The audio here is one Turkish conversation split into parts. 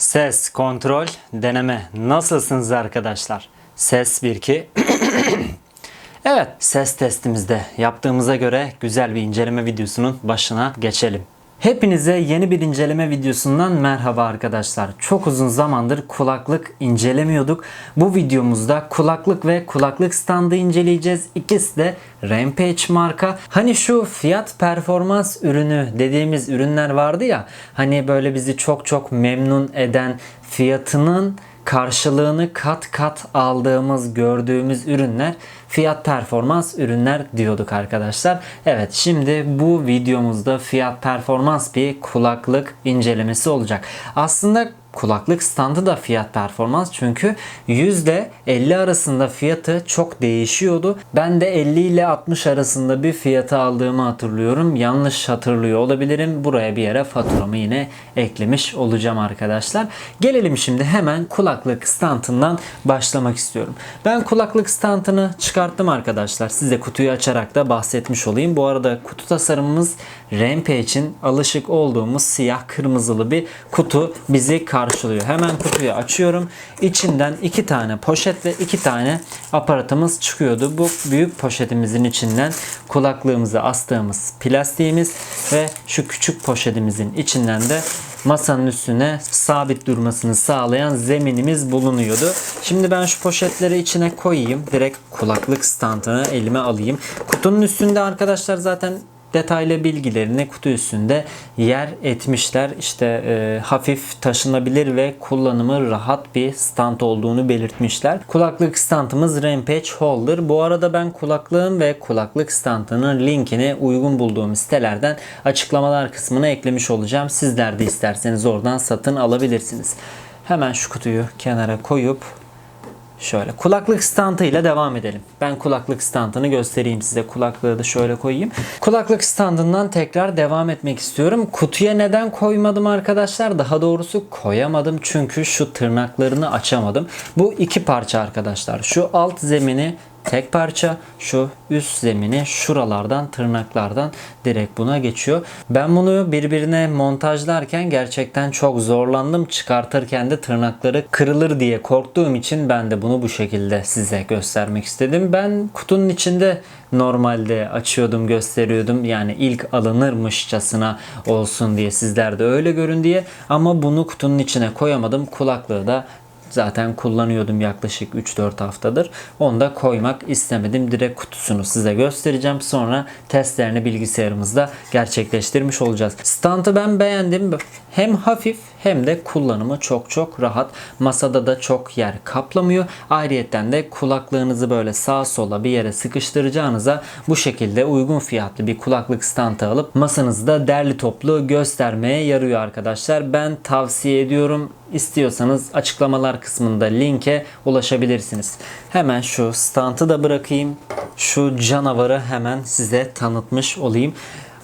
Ses, kontrol, deneme. Nasılsınız arkadaşlar? Ses 1 2. evet, ses testimizde yaptığımıza göre güzel bir inceleme videosunun başına geçelim. Hepinize yeni bir inceleme videosundan merhaba arkadaşlar. Çok uzun zamandır kulaklık incelemiyorduk. Bu videomuzda kulaklık ve kulaklık standı inceleyeceğiz. İkisi de Rampage marka. Hani şu fiyat performans ürünü dediğimiz ürünler vardı ya. Hani böyle bizi çok çok memnun eden fiyatının karşılığını kat kat aldığımız, gördüğümüz ürünler fiyat performans ürünler diyorduk arkadaşlar. Evet şimdi bu videomuzda fiyat performans bir kulaklık incelemesi olacak. Aslında kulaklık standı da fiyat performans çünkü %50 arasında fiyatı çok değişiyordu. Ben de 50 ile 60 arasında bir fiyatı aldığımı hatırlıyorum. Yanlış hatırlıyor olabilirim. Buraya bir yere faturamı yine eklemiş olacağım arkadaşlar. Gelelim şimdi hemen kulaklık standından başlamak istiyorum. Ben kulaklık standını çıkarttım arkadaşlar. Size kutuyu açarak da bahsetmiş olayım. Bu arada kutu tasarımımız Rampage'in alışık olduğumuz siyah kırmızılı bir kutu bizi karşılıyor. Hemen kutuyu açıyorum. İçinden iki tane poşet ve iki tane aparatımız çıkıyordu. Bu büyük poşetimizin içinden kulaklığımızı astığımız plastiğimiz ve şu küçük poşetimizin içinden de masanın üstüne sabit durmasını sağlayan zeminimiz bulunuyordu. Şimdi ben şu poşetleri içine koyayım. Direkt kulaklık standını elime alayım. Kutunun üstünde arkadaşlar zaten detaylı bilgilerini kutu üstünde yer etmişler. İşte e, hafif taşınabilir ve kullanımı rahat bir stand olduğunu belirtmişler. Kulaklık standımız Rampage Holder. Bu arada ben kulaklığın ve kulaklık standının linkini uygun bulduğum sitelerden açıklamalar kısmına eklemiş olacağım. Sizler de isterseniz oradan satın alabilirsiniz. Hemen şu kutuyu kenara koyup Şöyle kulaklık standıyla devam edelim. Ben kulaklık standını göstereyim size. Kulaklığı da şöyle koyayım. Kulaklık standından tekrar devam etmek istiyorum. Kutuya neden koymadım arkadaşlar? Daha doğrusu koyamadım çünkü şu tırnaklarını açamadım. Bu iki parça arkadaşlar. Şu alt zemini tek parça şu üst zemini şuralardan tırnaklardan direkt buna geçiyor. Ben bunu birbirine montajlarken gerçekten çok zorlandım. Çıkartırken de tırnakları kırılır diye korktuğum için ben de bunu bu şekilde size göstermek istedim. Ben kutunun içinde normalde açıyordum gösteriyordum yani ilk alınırmışçasına olsun diye sizler de öyle görün diye ama bunu kutunun içine koyamadım kulaklığı da zaten kullanıyordum yaklaşık 3-4 haftadır. Onu da koymak istemedim. Direkt kutusunu size göstereceğim. Sonra testlerini bilgisayarımızda gerçekleştirmiş olacağız. Standı ben beğendim. Hem hafif hem de kullanımı çok çok rahat. Masada da çok yer kaplamıyor. Ayrıyeten de kulaklığınızı böyle sağa sola bir yere sıkıştıracağınıza bu şekilde uygun fiyatlı bir kulaklık standı alıp masanızda derli toplu göstermeye yarıyor arkadaşlar. Ben tavsiye ediyorum. İstiyorsanız açıklamalar kısmında linke ulaşabilirsiniz. Hemen şu standı da bırakayım. Şu canavarı hemen size tanıtmış olayım.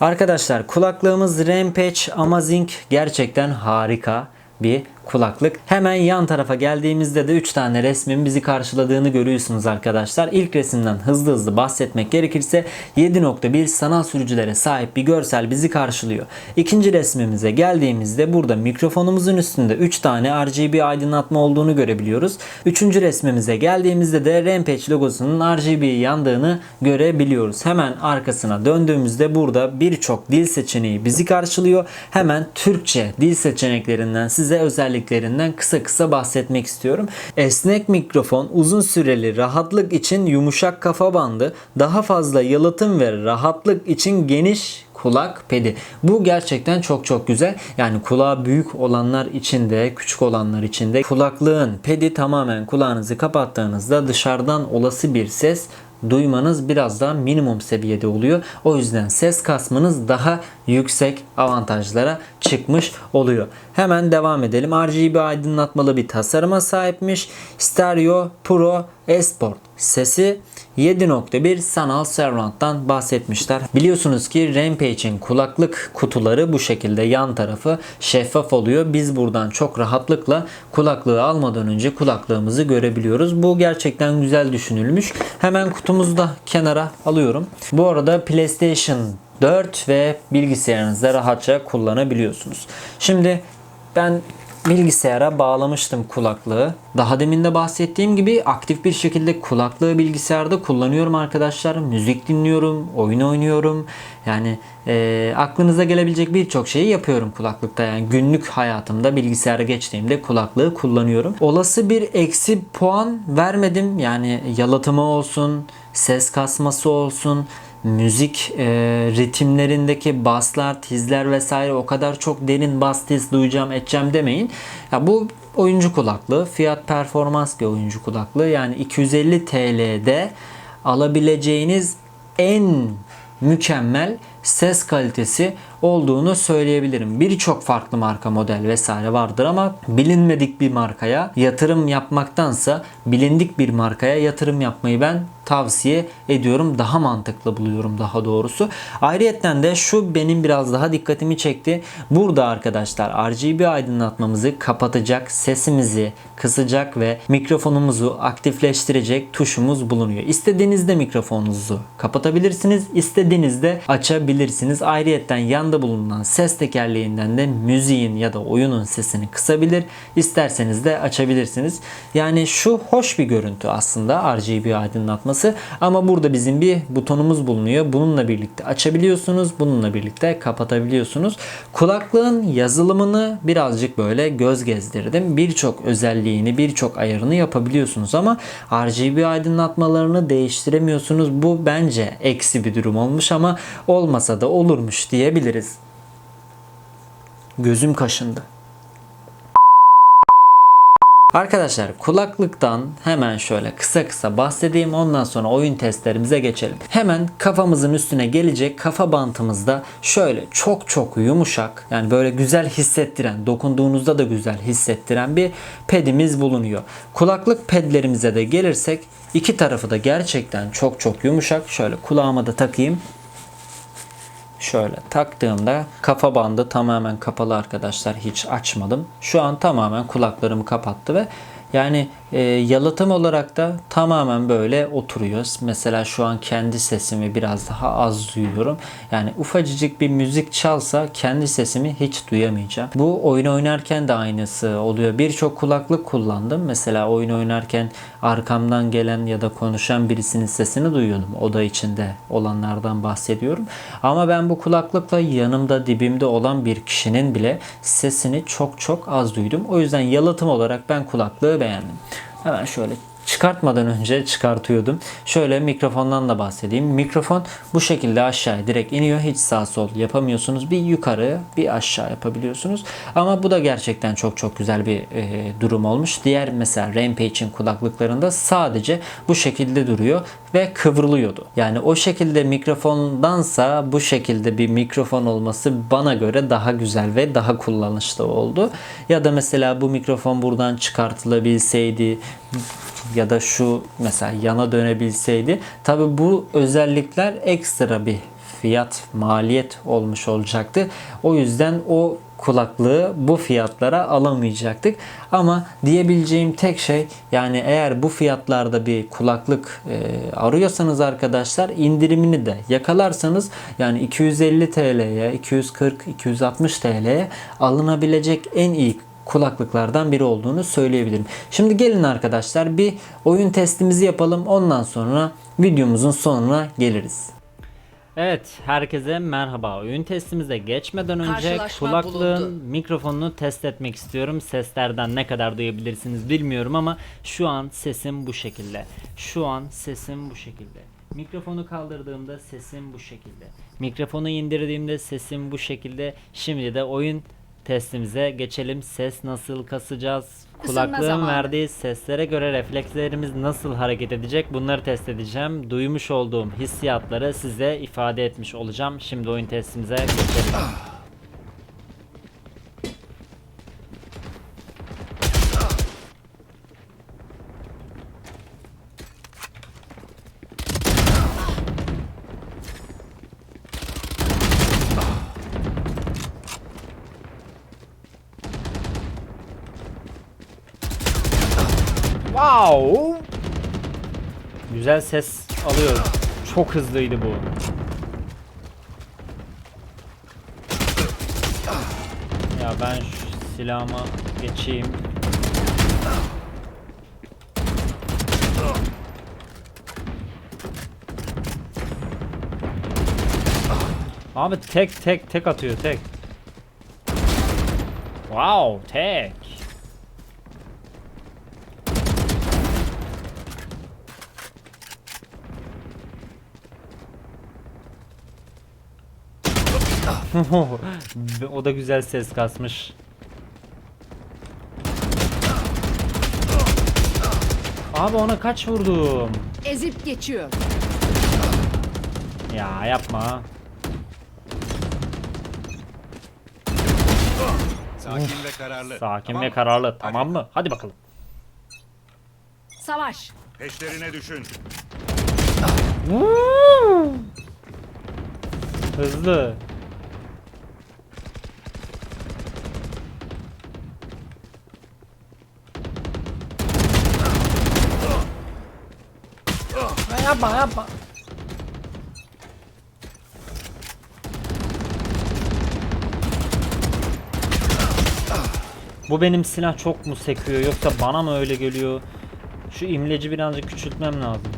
Arkadaşlar kulaklığımız Rampage Amazing gerçekten harika bir kulaklık. Hemen yan tarafa geldiğimizde de 3 tane resmin bizi karşıladığını görüyorsunuz arkadaşlar. İlk resimden hızlı hızlı bahsetmek gerekirse 7.1 sanal sürücülere sahip bir görsel bizi karşılıyor. İkinci resmimize geldiğimizde burada mikrofonumuzun üstünde 3 tane RGB aydınlatma olduğunu görebiliyoruz. Üçüncü resmimize geldiğimizde de Rampage logosunun RGB yandığını görebiliyoruz. Hemen arkasına döndüğümüzde burada birçok dil seçeneği bizi karşılıyor. Hemen Türkçe dil seçeneklerinden size özellikle özelliklerinden kısa kısa bahsetmek istiyorum. Esnek mikrofon, uzun süreli rahatlık için yumuşak kafa bandı, daha fazla yalıtım ve rahatlık için geniş kulak pedi. Bu gerçekten çok çok güzel. Yani kulağı büyük olanlar için de küçük olanlar için de kulaklığın pedi tamamen kulağınızı kapattığınızda dışarıdan olası bir ses duymanız biraz daha minimum seviyede oluyor. O yüzden ses kasmanız daha yüksek avantajlara çıkmış oluyor. Hemen devam edelim. RGB aydınlatmalı bir tasarıma sahipmiş. Stereo Pro Esport sesi 7.1 sanal surround'dan bahsetmişler. Biliyorsunuz ki Rampage'in kulaklık kutuları bu şekilde yan tarafı şeffaf oluyor. Biz buradan çok rahatlıkla kulaklığı almadan önce kulaklığımızı görebiliyoruz. Bu gerçekten güzel düşünülmüş. Hemen kutumuzu da kenara alıyorum. Bu arada PlayStation 4 ve bilgisayarınızda rahatça kullanabiliyorsunuz. Şimdi ben bilgisayara bağlamıştım kulaklığı. Daha demin de bahsettiğim gibi aktif bir şekilde kulaklığı bilgisayarda kullanıyorum arkadaşlar. Müzik dinliyorum, oyun oynuyorum. Yani e, aklınıza gelebilecek birçok şeyi yapıyorum kulaklıkta. Yani günlük hayatımda bilgisayara geçtiğimde kulaklığı kullanıyorum. Olası bir eksi puan vermedim. Yani yalıtımı olsun, ses kasması olsun, müzik e, ritimlerindeki baslar, tizler vesaire o kadar çok derin bas tiz duyacağım edeceğim demeyin. Ya bu oyuncu kulaklığı, fiyat performans bir oyuncu kulaklığı. Yani 250 TL'de alabileceğiniz en mükemmel ses kalitesi olduğunu söyleyebilirim. Birçok farklı marka model vesaire vardır ama bilinmedik bir markaya yatırım yapmaktansa bilindik bir markaya yatırım yapmayı ben tavsiye ediyorum. Daha mantıklı buluyorum daha doğrusu. Ayrıyetten de şu benim biraz daha dikkatimi çekti. Burada arkadaşlar RGB aydınlatmamızı kapatacak, sesimizi kısacak ve mikrofonumuzu aktifleştirecek tuşumuz bulunuyor. İstediğinizde mikrofonunuzu kapatabilirsiniz, istediğinizde açabilirsiniz. Ayrıyetten yanda bulunan ses tekerleğinden de müziğin ya da oyunun sesini kısabilir. İsterseniz de açabilirsiniz. Yani şu hoş bir görüntü aslında RGB aydınlatması ama burada bizim bir butonumuz bulunuyor. Bununla birlikte açabiliyorsunuz. Bununla birlikte kapatabiliyorsunuz. Kulaklığın yazılımını birazcık böyle göz gezdirdim. Birçok özelliğini, birçok ayarını yapabiliyorsunuz ama RGB aydınlatmalarını değiştiremiyorsunuz. Bu bence eksi bir durum olmuş ama olmasa da olurmuş diyebiliriz. Gözüm kaşındı. Arkadaşlar kulaklıktan hemen şöyle kısa kısa bahsedeyim ondan sonra oyun testlerimize geçelim. Hemen kafamızın üstüne gelecek kafa bantımızda şöyle çok çok yumuşak yani böyle güzel hissettiren dokunduğunuzda da güzel hissettiren bir pedimiz bulunuyor. Kulaklık pedlerimize de gelirsek iki tarafı da gerçekten çok çok yumuşak. Şöyle kulağıma da takayım. Şöyle taktığımda kafa bandı tamamen kapalı arkadaşlar. Hiç açmadım. Şu an tamamen kulaklarımı kapattı ve yani e, yalıtım olarak da tamamen böyle oturuyor. Mesela şu an kendi sesimi biraz daha az duyuyorum. Yani ufacıcık bir müzik çalsa kendi sesimi hiç duyamayacağım. Bu oyun oynarken de aynısı oluyor. Birçok kulaklık kullandım. Mesela oyun oynarken arkamdan gelen ya da konuşan birisinin sesini duyuyordum. Oda içinde olanlardan bahsediyorum. Ama ben bu kulaklıkla yanımda dibimde olan bir kişinin bile sesini çok çok az duydum. O yüzden yalıtım olarak ben kulaklığı beğendim. Hemen şöyle çıkartmadan önce çıkartıyordum. Şöyle mikrofondan da bahsedeyim. Mikrofon bu şekilde aşağıya direkt iniyor. Hiç sağ sol yapamıyorsunuz. Bir yukarı bir aşağı yapabiliyorsunuz. Ama bu da gerçekten çok çok güzel bir e, durum olmuş. Diğer mesela Rampage'in kulaklıklarında sadece bu şekilde duruyor ve kıvrılıyordu. Yani o şekilde mikrofondansa bu şekilde bir mikrofon olması bana göre daha güzel ve daha kullanışlı oldu. Ya da mesela bu mikrofon buradan çıkartılabilseydi ya da şu mesela yana dönebilseydi tabi bu özellikler ekstra bir fiyat maliyet olmuş olacaktı. O yüzden o kulaklığı bu fiyatlara alamayacaktık. Ama diyebileceğim tek şey yani eğer bu fiyatlarda bir kulaklık e, arıyorsanız arkadaşlar indirimini de yakalarsanız yani 250 TL'ye, 240, 260 TL'ye alınabilecek en iyi kulaklıklardan biri olduğunu söyleyebilirim. Şimdi gelin arkadaşlar bir oyun testimizi yapalım. Ondan sonra videomuzun sonuna geliriz. Evet, herkese merhaba. Oyun testimize geçmeden önce Karşılaşma kulaklığın bulundu. mikrofonunu test etmek istiyorum. Seslerden ne kadar duyabilirsiniz bilmiyorum ama şu an sesim bu şekilde. Şu an sesim bu şekilde. Mikrofonu kaldırdığımda sesim bu şekilde. Mikrofonu indirdiğimde sesim bu şekilde. Şimdi de oyun testimize geçelim. Ses nasıl kasacağız? Isınma Kulaklığın zamanı. verdiği seslere göre reflekslerimiz nasıl hareket edecek? Bunları test edeceğim. Duymuş olduğum hissiyatları size ifade etmiş olacağım. Şimdi oyun testimize geçelim. Wow! Güzel ses alıyorum. Çok hızlıydı bu. Ya ben şu silahıma Geçeyim. Abi tek tek tek atıyor tek. Wow tek. O da güzel ses kasmış. Abi ona kaç vurdum? Ezip geçiyor. Ya yapma. Sakin ve kararlı. Sakin Tamam ve mı? kararlı. Tamam mı? Hadi bakalım. Savaş. Peşlerine düşün. Hızlı. Ya Yapma yapma. Bu benim silah çok mu sekiyor yoksa bana mı öyle geliyor? Şu imleci birazcık küçültmem lazım.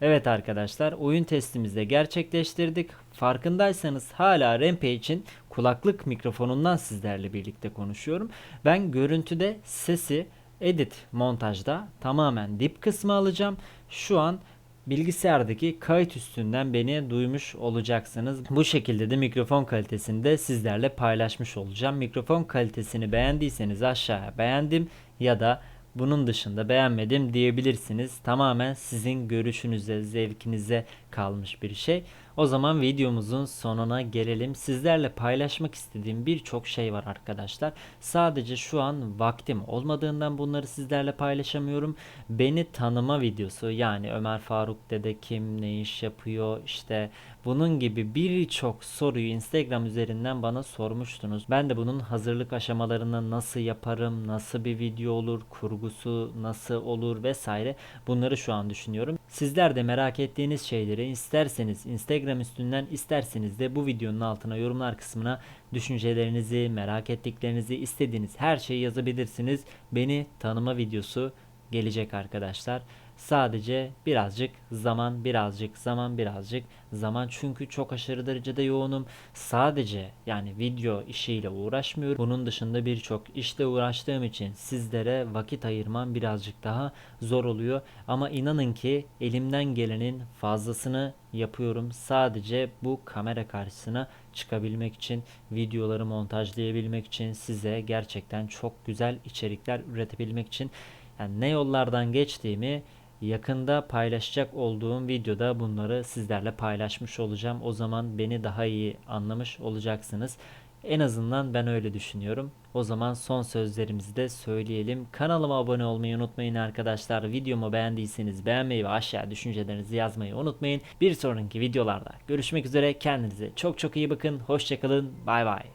Evet arkadaşlar oyun testimizi de gerçekleştirdik. Farkındaysanız hala Rampage'in kulaklık mikrofonundan sizlerle birlikte konuşuyorum. Ben görüntüde sesi edit montajda tamamen dip kısmı alacağım. Şu an bilgisayardaki kayıt üstünden beni duymuş olacaksınız. Bu şekilde de mikrofon kalitesini de sizlerle paylaşmış olacağım. Mikrofon kalitesini beğendiyseniz aşağıya beğendim ya da bunun dışında beğenmedim diyebilirsiniz. Tamamen sizin görüşünüze, zevkinize kalmış bir şey. O zaman videomuzun sonuna gelelim. Sizlerle paylaşmak istediğim birçok şey var arkadaşlar. Sadece şu an vaktim olmadığından bunları sizlerle paylaşamıyorum. Beni tanıma videosu yani Ömer Faruk dede kim, ne iş yapıyor, işte bunun gibi birçok soruyu Instagram üzerinden bana sormuştunuz. Ben de bunun hazırlık aşamalarını nasıl yaparım, nasıl bir video olur, kurgusu nasıl olur vesaire bunları şu an düşünüyorum. Sizler de merak ettiğiniz şeyleri isterseniz Instagram üstünden isterseniz de bu videonun altına yorumlar kısmına düşüncelerinizi, merak ettiklerinizi, istediğiniz her şeyi yazabilirsiniz. Beni tanıma videosu gelecek arkadaşlar. Sadece birazcık zaman, birazcık zaman, birazcık zaman çünkü çok aşırı derecede yoğunum. Sadece yani video işiyle uğraşmıyorum. Bunun dışında birçok işle uğraştığım için sizlere vakit ayırmam birazcık daha zor oluyor. Ama inanın ki elimden gelenin fazlasını yapıyorum. Sadece bu kamera karşısına çıkabilmek için, videoları montajlayabilmek için, size gerçekten çok güzel içerikler üretebilmek için yani ne yollardan geçtiğimi yakında paylaşacak olduğum videoda bunları sizlerle paylaşmış olacağım. O zaman beni daha iyi anlamış olacaksınız. En azından ben öyle düşünüyorum. O zaman son sözlerimizi de söyleyelim. Kanalıma abone olmayı unutmayın arkadaşlar. Videomu beğendiyseniz beğenmeyi ve aşağı düşüncelerinizi yazmayı unutmayın. Bir sonraki videolarda görüşmek üzere. Kendinize çok çok iyi bakın. Hoşçakalın. Bay bay.